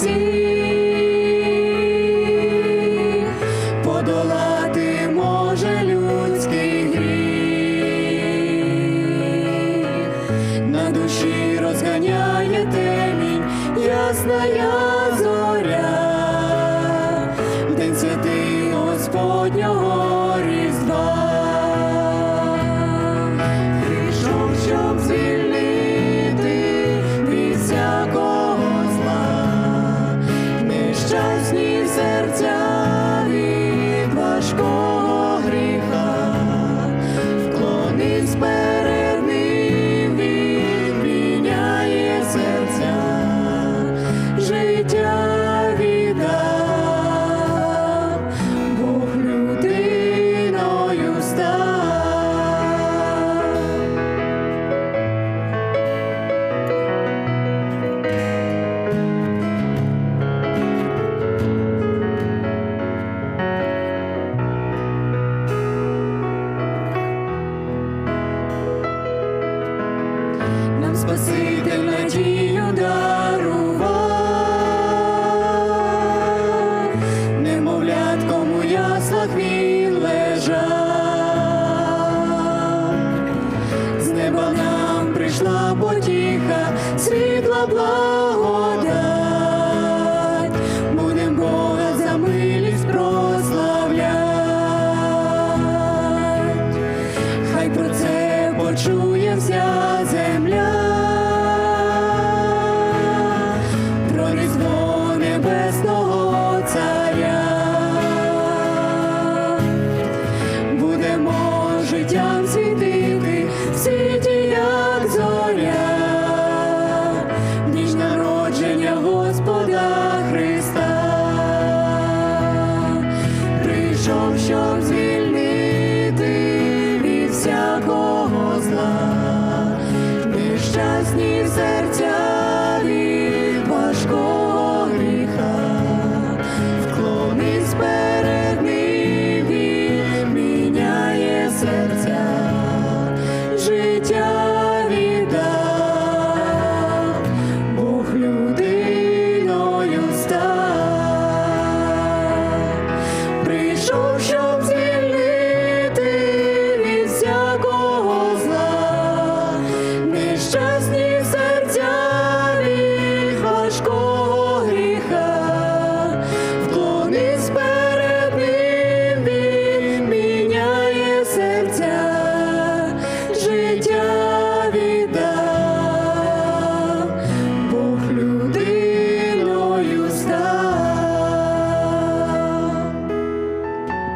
всіх, подолати може людський гріх, на душі розганяє темінь, ясна я нам Спаситель надію дарував, немовлятком у яслах він лежав, з неба нам прийшла потіха, світла благодать, будем Бога за милість прославлять. Хай про це почує вся земля, нещасні серця